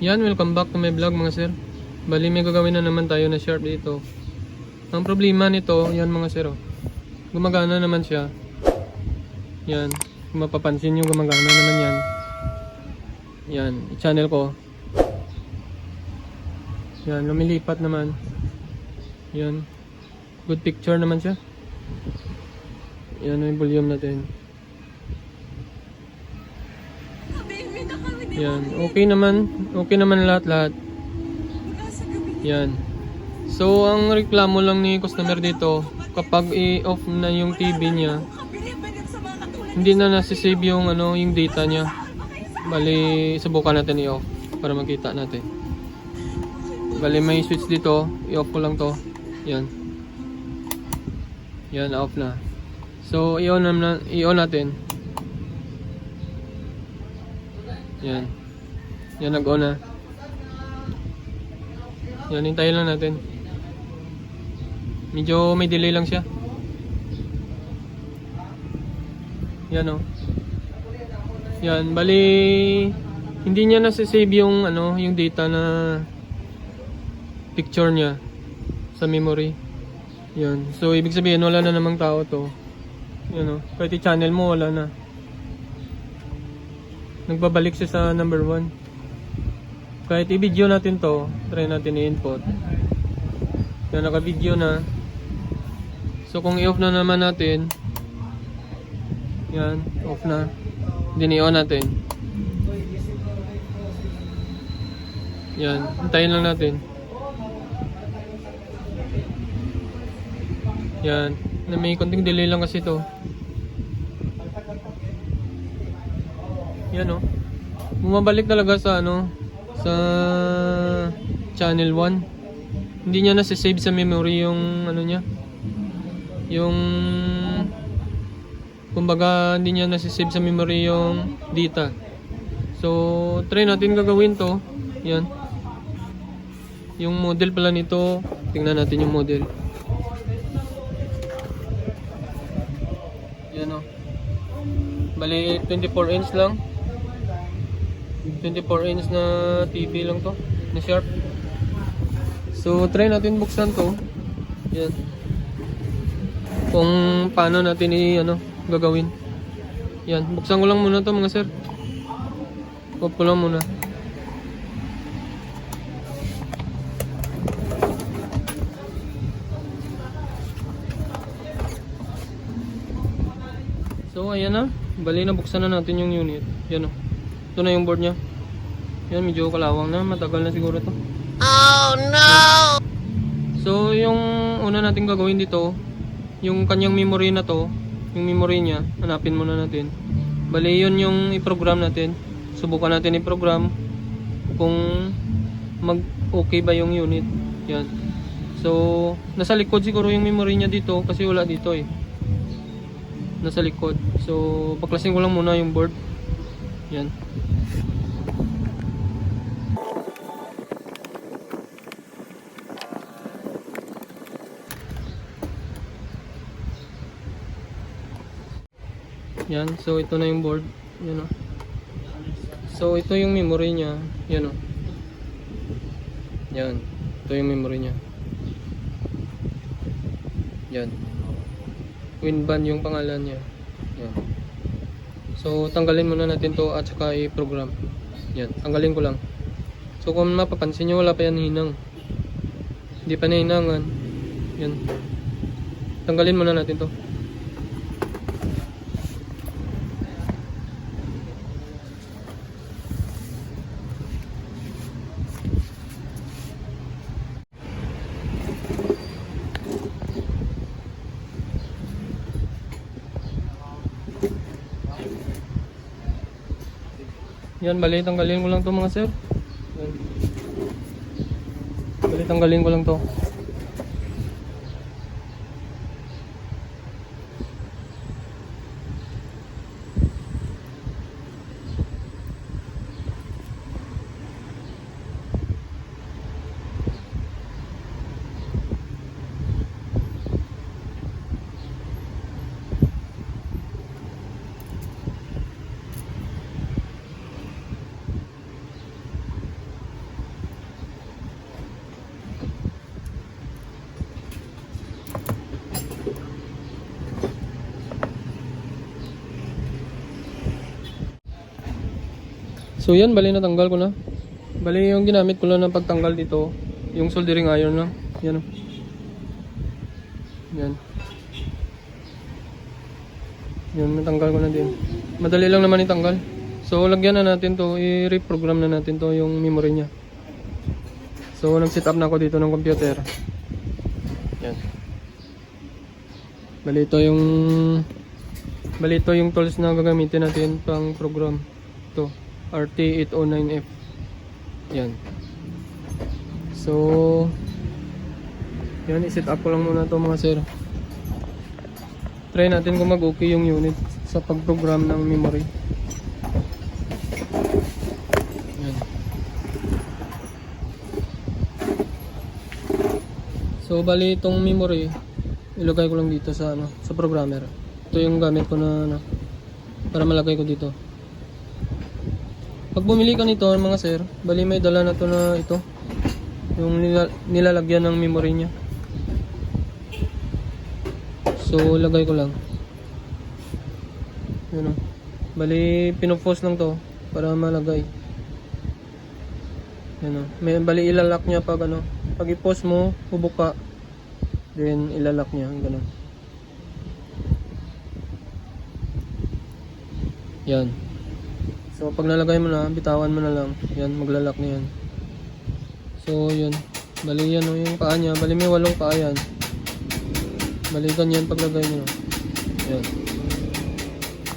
Yan, welcome back to my vlog mga sir. Bali may gagawin na naman tayo na sharp dito. Ang problema nito, yan mga sir. oh. Gumagana naman siya. Yan. Kung mapapansin nyo, gumagana naman yan. Yan, channel ko. Yan, lumilipat naman. Yan. Good picture naman siya. Yan yung volume natin. Baby na kami di Yan, okay naman. Okay naman lahat-lahat. Yan. So, ang reklamo lang ni customer dito, kapag i-off na yung TV niya, hindi na nasisave yung, ano, yung data niya. Bali, subukan natin i-off para makita natin. Bali, may switch dito. I-off ko lang to. Yan. Yan, off na. So, i-on, na, natin. Yan. Yan, nag-on na. Yan, hintayin lang natin. Medyo may delay lang siya. Yan o. Yan, bali hindi niya nasasave yung ano, yung data na picture niya sa memory. Yan. So ibig sabihin wala na namang tao to. Yan o. Kahit i-channel mo wala na. Nagbabalik siya sa number 1. Kahit i-video natin to, try natin i-input. Yan, naka-video na. So kung i-off na naman natin, yan, off na. Then i-on natin. Yan, hintayin lang natin. Yan, na may konting delay lang kasi to. Yan oh. Bumabalik talaga sa ano, sa channel 1. Hindi niya nasa-save sa memory yung ano niya. Yung kumbaga hindi niya nasa-save sa memory yung data. So, try natin gagawin to. Yan. Yung model pala nito, tingnan natin yung model. Yan o. Bali, 24 inch lang. 24 inch na TV lang to. Na sharp. So, try natin buksan to. Yan. Kung paano natin i ano, gagawin. Yan. Buksan ko lang muna to mga sir. Off lang muna. So ayan na, bali na buksan na natin yung unit. Yan o. Ito na yung board niya. Yan, medyo kalawang na, matagal na siguro to. Oh no! So yung una natin gagawin dito, yung kanyang memory na to, yung memory niya, hanapin muna natin. Bali yun yung i-program natin. Subukan natin i-program kung mag okay ba yung unit. Yan. So, nasa likod siguro yung memory niya dito kasi wala dito eh. Nasa likod. So, baklasin ko lang muna yung board. Yan. Yan. So, ito na yung board. Yan o. So, ito yung memory niya. Yan o. Yan. Ito yung memory niya. Yan. Winband yung pangalan niya. Yan. So, tanggalin muna natin to at saka i-program. Yan. Tanggalin ko lang. So, kung mapapansin nyo, wala pa yan hinang. Hindi pa nahinangan. Yan. Tanggalin muna natin to. Yan, bali, tanggalin ko lang to mga sir. Yan. Bali, tanggalin ko lang to. So yan, bali natanggal ko na. Bali yung ginamit ko lang ng pagtanggal dito, yung soldering iron lang. Yan. Yan. Yan, natanggal ko na din. Madali lang naman itanggal. So lagyan na natin to, i-reprogram na natin to yung memory niya. So nag-set up na ako dito ng computer. Yan. Bali ito yung Bali ito yung tools na gagamitin natin pang program. Ito, RT809F. Yan. So, yan, i-set up ko lang muna to mga sir. Try natin kung mag-okay yung unit sa pag-program ng memory. Yan. So, bali itong memory, ilagay ko lang dito sa ano, sa programmer. Ito yung gamit ko na ano, para malagay ko dito. Pag bumili ka nito mga sir, bali may dala na to na ito. Yung nila- nilalagyan ng memory niya. So, lagay ko lang. Yun o. Bali, pinopost lang to para malagay. Yan o. May, bali, ilalak niya pag ano. Pag i-post mo, bubuka. Then, ilalak niya. Ganun. Yan. So, pag nalagay mo na, bitawan mo na lang. Yan, maglalak na yan. So, yun. Bali yan o, yung paa niya. Bali may walong paa yan. Bali ganyan paglagay nyo. Yan.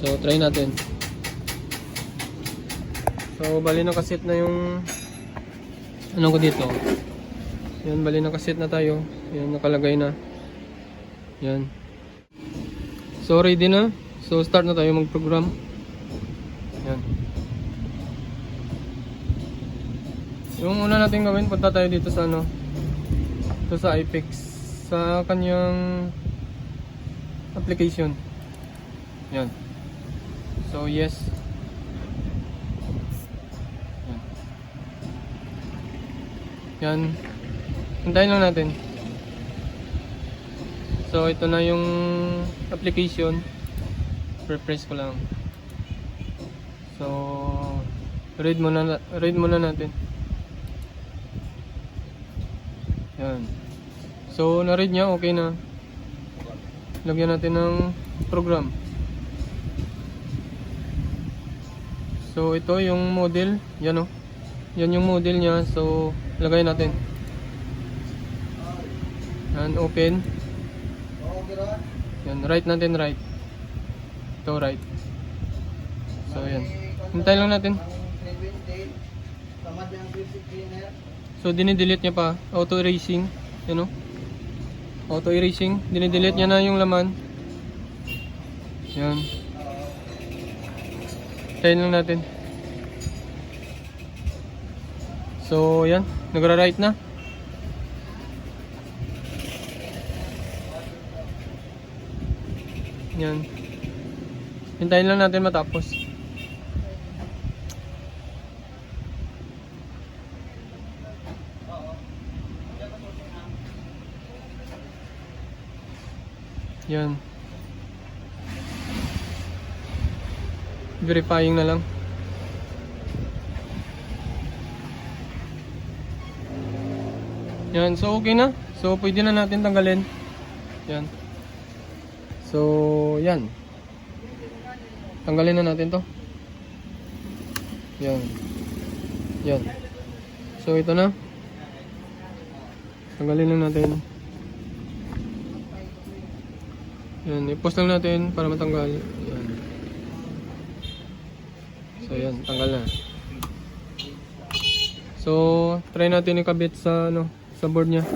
So, try natin. So, bali nakasit na yung ano ko dito. Yan, bali nakasit na tayo. Yan, nakalagay na. Yan. So, ready na. So, start na tayo mag-program. Yan. Yung una natin gawin, punta tayo dito sa ano, dito sa iPix, sa kanyang application. Yan. So, yes. Yan. Yan. Hintayin lang natin. So, ito na yung application. Refresh ko lang. So, read muna, na- read muna natin. Yan. So, na-read niya, okay na. Lagyan natin ng program. So, ito yung model. Yan o. Yan yung model niya. So, lagay natin. Yan, open. Yan, right natin, right. Ito, right. So, yan. Hintayin lang natin. So, dinidelete niya pa. Auto erasing. Yan o. Auto erasing. Dinidelete niya na yung laman. Yan. Hintayin lang natin. So, yan. Nagra-write na. Yan. Hintayin lang natin matapos. Yan. Verifying na lang. Yan, so okay na. So pwede na natin tanggalin. Yan. So, yan. Tanggalin na natin 'to. Yan. Yan. So ito na. Tanggalin na natin. Yan, i-post lang natin para matanggal. Yan. So yan, tanggal na. So, try natin ikabit sa ano, sa board niya.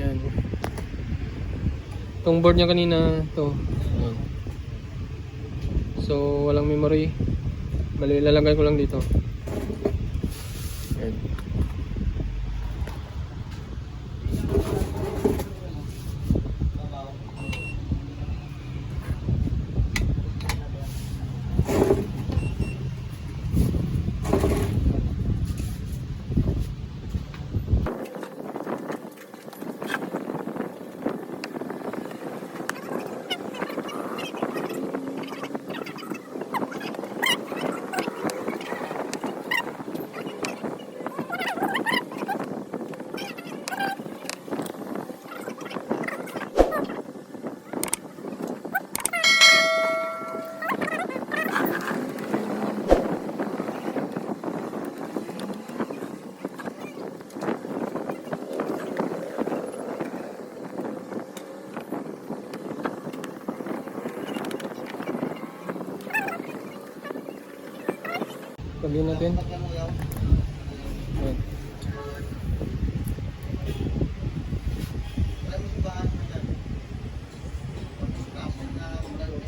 Yan. Itong board niya kanina, to. Yan. So, walang memory. Bali, lalagay ko lang dito. Yan. Tabi natin. Yan.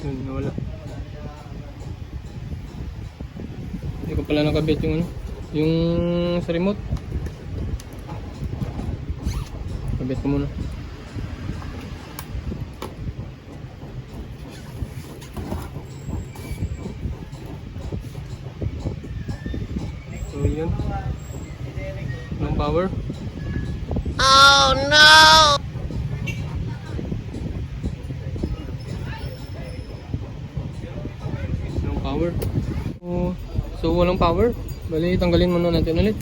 Yun, nawala. Hindi ko pala nakabit yung ano. Yung sa remote. Kabit ko muna. Yun. Walang power. Oh no! Walang power. So, so walang power. Bali, tanggalin muna natin ulit.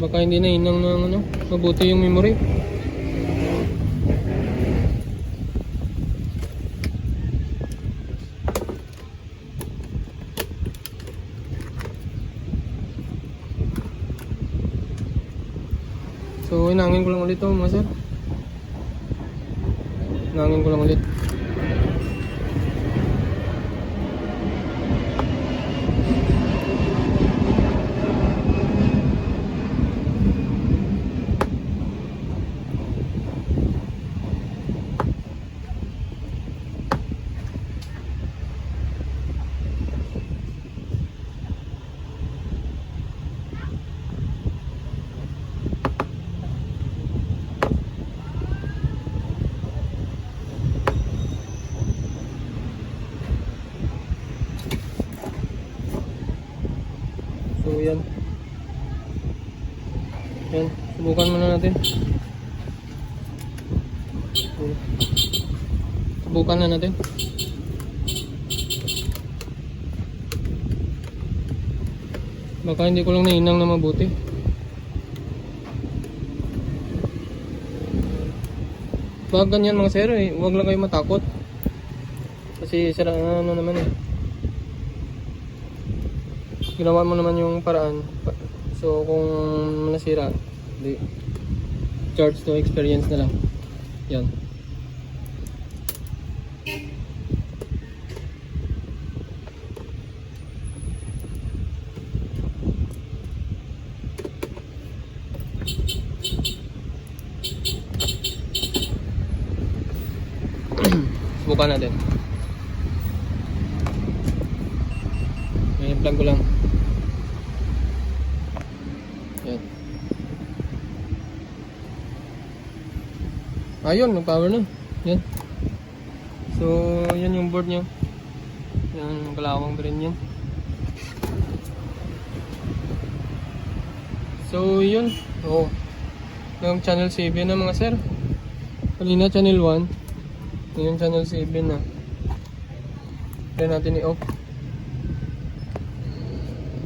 Baka hindi na inang ng ano, mabuti yung memory. So, inangin ko lang ulit to mga sir. Inangin ko lang ulit. So, yan. Yan. Subukan muna natin. Subukan na natin. Baka hindi ko lang nainang na mabuti. Baka ganyan mga sir eh. Huwag lang kayo matakot. Kasi sira ano naman eh. Ginawa mo naman yung paraan. Pa- So kung nasira, di charge to experience na lang. Yan. Subukan natin. May plug ko lang. Yan. Ayun, nag-power na. Yan. So, yan yung board niya. Yan, kalawang rin yan. So, yun. Oo. Yung channel 7 na mga sir. Kanina channel 1. Yung channel 7 na. Try natin i-off.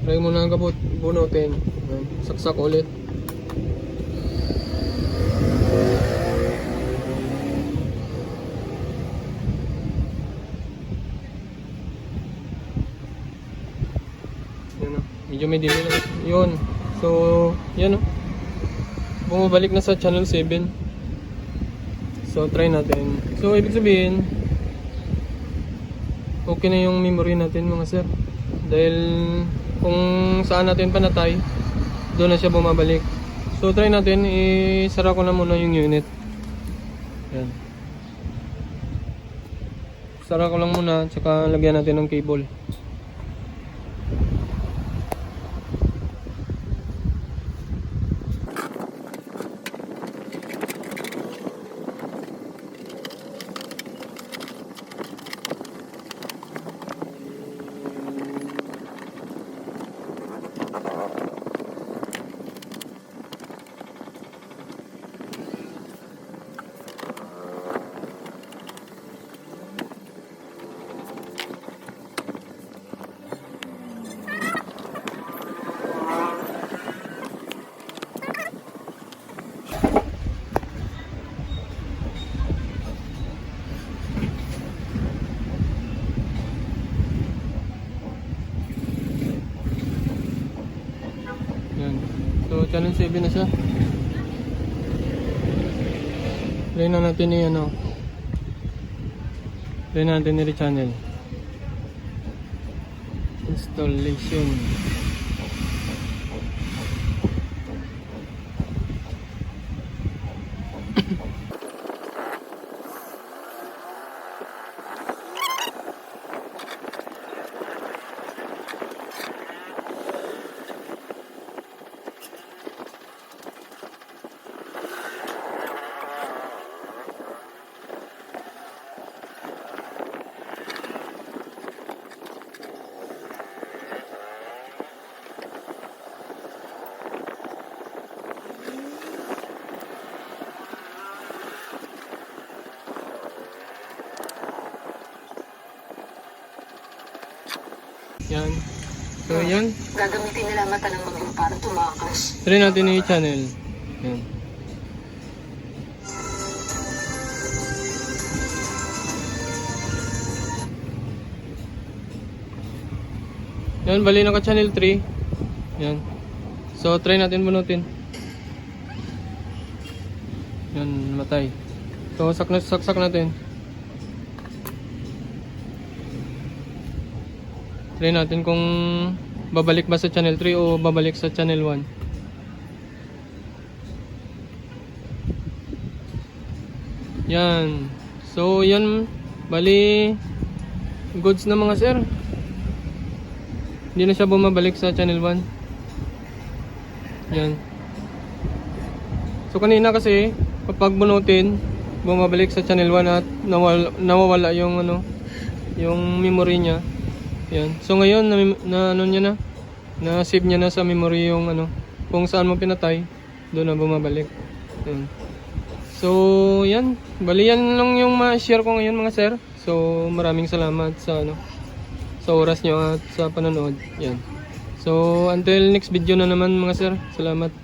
Try mo na ang kaput bunutin. Saksak ulit. O. Medyo may delay lang. Yun. So, yan o. Bumabalik na sa channel 7. So, try natin. So, ibig sabihin, okay na yung memory natin mga sir. Dahil kung saan natin panatay, doon na siya bumabalik. So, try natin, isara ko na muna yung unit. Yan. Sara ko lang muna, tsaka lagyan natin ng cable. Yan. So, channel 7 na siya. Try na natin i ano. Try natin ni channel. Installation. Yan. So, yan. Gagamitin nila mata ng mga para tumakas. Try natin ni channel. Yan. Yan, bali naka channel 3. Yan. So, try natin bunutin. Yan, matay. So, saksak natin. Try natin kung babalik ba sa channel 3 o babalik sa channel 1. Yan. So, yan. Bali, goods na mga sir. Hindi na siya bumabalik sa channel 1. Yan. So, kanina kasi, kapag bunutin, bumabalik sa channel 1 at nawala, nawawala yung ano, yung memory niya. Yan. So, ngayon, na, na ano niya na, na save niya na sa memory yung ano, kung saan mo pinatay, doon na bumabalik. Yan. So, yan. Bali yan lang yung ma-share ko ngayon mga sir. So, maraming salamat sa ano sa oras nyo at sa panonood. Yan. So, until next video na naman mga sir. Salamat.